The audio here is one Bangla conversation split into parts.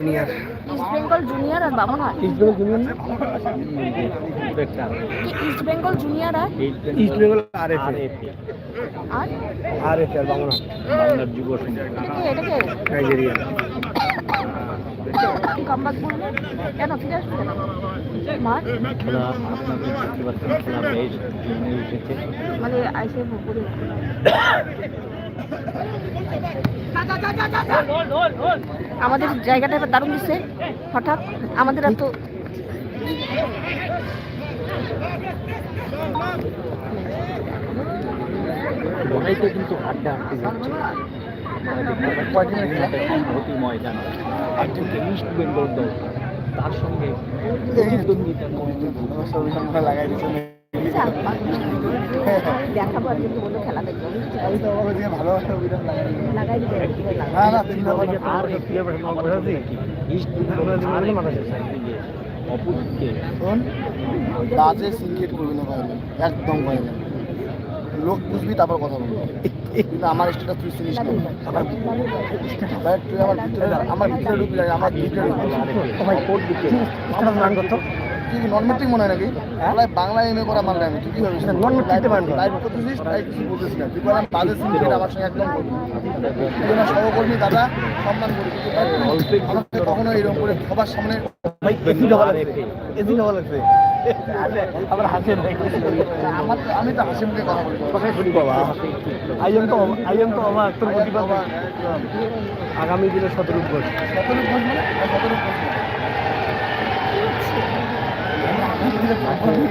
জুনিয়র ইস্ট বেঙ্গল জুনিয়র আর Bamanhat East Bengal junior East Bengal junior আর? ইস্ট বেঙ্গল আর? F R R. F R Bamanhat এটাকে এটাকে নাইজেরিয়া কামবাক বলবে? কেন ফিরে আসবে? কেন মার? খেলা আপনারা দেখতে পাচ্ছেন খেলা বেশ জমে উঠেছে। মানে আইসে আমাদের জায়গাটা এবার দারুণ দিচ্ছে হঠাৎ আমাদের এত লড়াইতে কিন্তু হাড্ডা যাচ্ছে ময়দান একদিকে ইস্ট বেঙ্গল দল তার সঙ্গে লাগাই দিচ্ছে দেখাবো আর কিন্তু বলল খেলা দেখব। ভালো একটা বিরাট লাগাই দিবে না না করবি না একদম ভাই লোক বুঝবি তারপর কথা বলব। কিন্তু আমার স্টেটা তুই না আমার তুই আমার ভিতরে আমার ভিতরে ঢুকবি আমার ভিতরে ঢুকবি ভাই কোর্ট দিকে? আমার নাম কত? তুই কি নন মেট্রিক মনে হয় নাকি? বাংলায় বাংলা এমএ করা মানে আমি তুই কি ভাবিস নন মেট্রিক লাইভ করতেছিস? তাই কিছু বলতেছিস না। তুই বললাম বাজে আমার সঙ্গে একদম করবি। তুই আমার সহকর্মী দাদা সম্মান করি। আমাকে কখনো এরকম করে সবার সামনে ভাই এসি ডবল আছে এদিন ভালো লাগছে আবার হাসেন ভাই আমার আমি তো হাসি মুখে কথা বলি। কথাই শুনি বাবা। আইএম তো আইএম তো আমার তোর আগামী দিনে সতেরো ঘণ্টা মানে? ঘণ্টা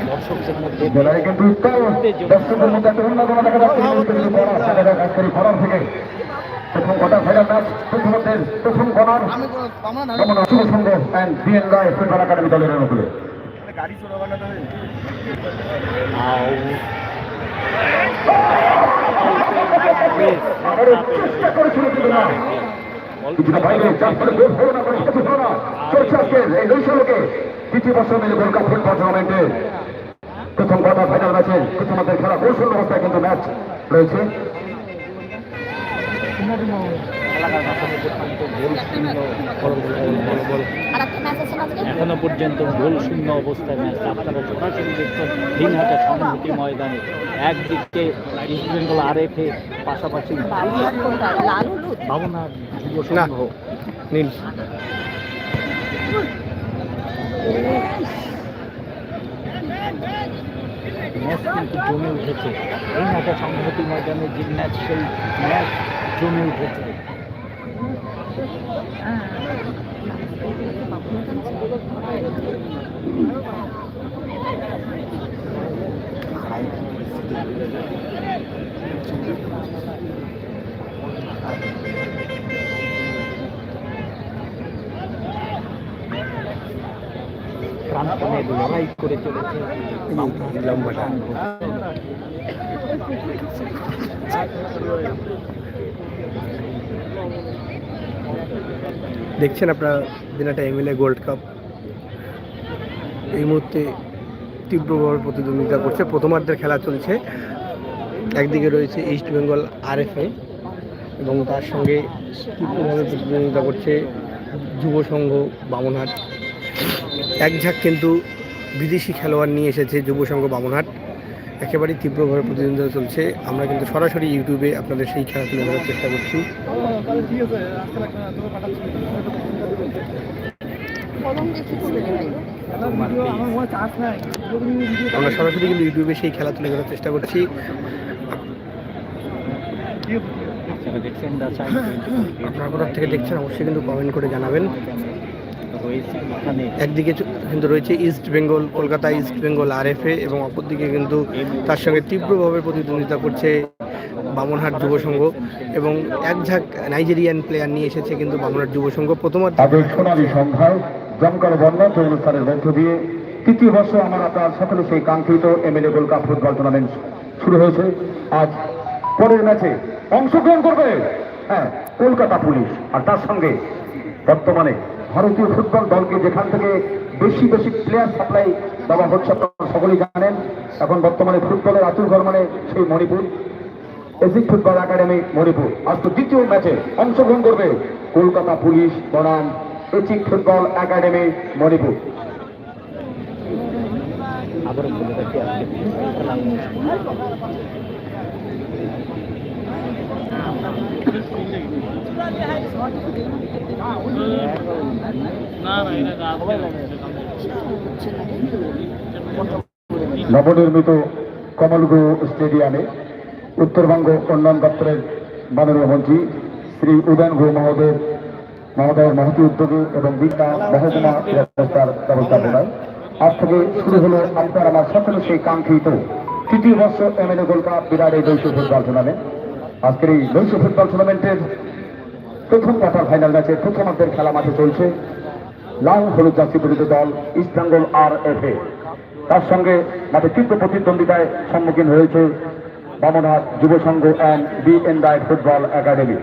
দর্শকদের জেলায় কিন্তু দর্শকের মধ্যে একটা অন্যতম দেখা যাচ্ছে ফরাম থেকে কোনো চেষ্টা করেছিল দ্বিতীয় বছর মিলে গোল্ড কাপ ফুটবল টুর্নামেন্টে প্রথম কোয়ার্টার ফাইনাল ম্যাচে প্রথমদের খেলা কৌশল অবস্থায় কিন্তু ম্যাচ রয়েছে এলাকার মাধ্যমে পর্যন্ত গোল শূন্য আর একটা ম্যাচ আছে না আজকে এখনও পর্যন্ত গোল শূন্য অবস্থায় ম্যাচ আপনারা সরাসরি দেখছেন দিনহাটা সংহতি ময়দানে। একদিকে East Bengal R F A পাশাপাশি না। নীল। ম্যাচ জমে উঠেছে। এই নাটা সংহতি ময়দানে যে ম্যাচ, সেই ম্যাচ জমে উঠেছে। প্রাণপণে লড়াই করে চলেছে। দেখছেন আপনারা দিনাটা এমএলএ গোল্ড কাপ? এই মুহূর্তে তীব্রভাবে প্রতিদ্বন্দ্বিতা করছে। প্রথমার্ধের খেলা চলছে। একদিকে রয়েছে ইস্ট বেঙ্গল আরএফএ এবং তার সঙ্গে তীব্রভাবে প্রতিদ্বন্দ্বিতা করছে যুব সংঘ বামনহাট। এক ঝাঁক কিন্তু বিদেশি খেলোয়াড় নিয়ে এসেছে যুব সংঘ বামনহাট। একেবারেই তীব্রভাবে প্রতিদ্বন্দ্বিতা চলছে। আমরা কিন্তু সরাসরি ইউটিউবে আপনাদের সেই খেলা তুলে ধরার চেষ্টা করছি। আমরা সরাসরি কিন্তু ইউটিউবে সেই খেলা তুলে ধরার চেষ্টা করছি। আপনারা কোথার থেকে দেখছেন অবশ্যই কিন্তু কমেন্ট করে জানাবেন। রয়েছে এখানে। একদিকে কিন্তু রয়েছে East Bengal Kolkata East Bengal RFA এবং অপরদিকে কিন্তু তার সঙ্গে তীব্রভাবে প্রতিদ্বন্দ্বিতা করছে বামনহাট যুব সংঘ এবং এক ঝাঁক নাইজেরিয়ান প্লেয়ার নিয়ে এসেছে কিন্তু বামনহাট যুব সংঘ প্রথমার্ধ। সোনালী সন্ধ্যায় জমকার বন্যা অনুষ্ঠানের মধ্য দিয়ে তৃতীয় বর্ষ আমার আপনার সকলে সেই কাঙ্ক্ষিত MLA gold cup football tournament শুরু হয়েছে। আজ পরের ম্যাচে অংশগ্রহণ করবে হ্যাঁ কলকাতা পুলিশ। আর তার সঙ্গে বর্তমানে ভারতীয় ফুটবল দলকে যেখান থেকে বেশি বেশি প্লেয়ার সাপ্লাই দেওয়া হচ্ছে, আপনারা সকলেই জানেন। এখন বর্তমানে ফুটবলের আতুর ঘর মানে সেই মণিপুর। এসিক ফুটবল একাডেমি, মণিপুর। আজ তো দ্বিতীয় ম্যাচে অংশগ্রহণ করবে কলকাতা পুলিশ, বনাম এচিক ফুটবল একাডেমি, মণিপুর। আবারও বলে রাখি আজকে খেলা অনুষ্ঠিত নবনির্মিত কমলগু স্টেডিয়ামে উত্তরবঙ্গ উন্নয়ন দপ্তরের মাননীয় মন্ত্রী শ্রী উদয়ন ঘু মহোদয়ের মহোদয়ের মহতি উদ্যোগে এবং বিদ্যা মহকুমা ব্যবস্থার ব্যবস্থাপনায়। আজ থেকে শুরু হলো আপনার আমার সকলে সেই কাঙ্ক্ষিত তৃতীয় বর্ষ এমএলএ গোল্ড কাপ বিরাট এই দৈশ্য ফুটবল টুর্নামেন্ট আজকের এই দৈশ্য ফুটবল টুর্নামেন্টের প্রথম কোয়ার্টার ফাইনাল ম্যাচে প্রথমার্ধের খেলা মাঠে চলছে। লাল হলুদ জার্সি পরিচিত দল East Bengal R F A তার সঙ্গে মাঠে তীব্র প্রতিদ্বন্দ্বিতায় সম্মুখীন হয়েছে Bamanhat Yuba Sangha and B N Roy football academy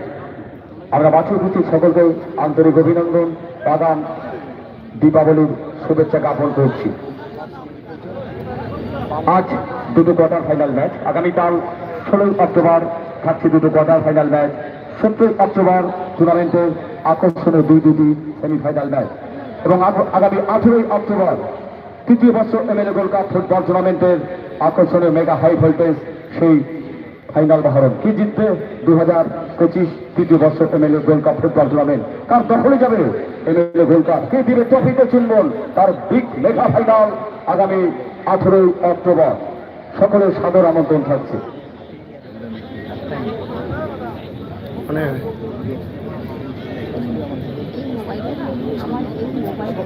আমরা বাছুর কুচি সকলকে আন্তরিক অভিনন্দন, বাদাম, দীপাবলির শুভেচ্ছা জ্ঞাপন করছি। আজ দুটো কোয়ার্টার ফাইনাল ম্যাচ আগামীকাল ষোলোই অক্টোবর থাকছে দুটো কোয়ার্টার ফাইনাল ম্যাচ। সতেরোই অক্টোবর টুর্নামেন্টের আকর্ষণীয় দুই দুটি সেমিফাইনাল ম্যাচ। এবং আগামী আঠেরোই অক্টোবর তৃতীয় বর্ষ এমএলএ গোল্ড কাপ ফুটবল টুর্নামেন্টের আকর্ষণীয় মেগা হাই ভোল্টেজ সেই ফাইনাল বাহরণ। কি জিতবে দু হাজার পঁচিশ তৃতীয় বর্ষ MLA gold cup football tournament কার দখলে যাবে এমএলএ গোল্ড কাপ কে দিবে ট্রফিতে চুনবল তার বিগ মেগা ফাইনাল আগামী আঠেরোই অক্টোবর। সকলের সাদর আমন্ত্রণ থাকছে। মানে আমার মোবাইলে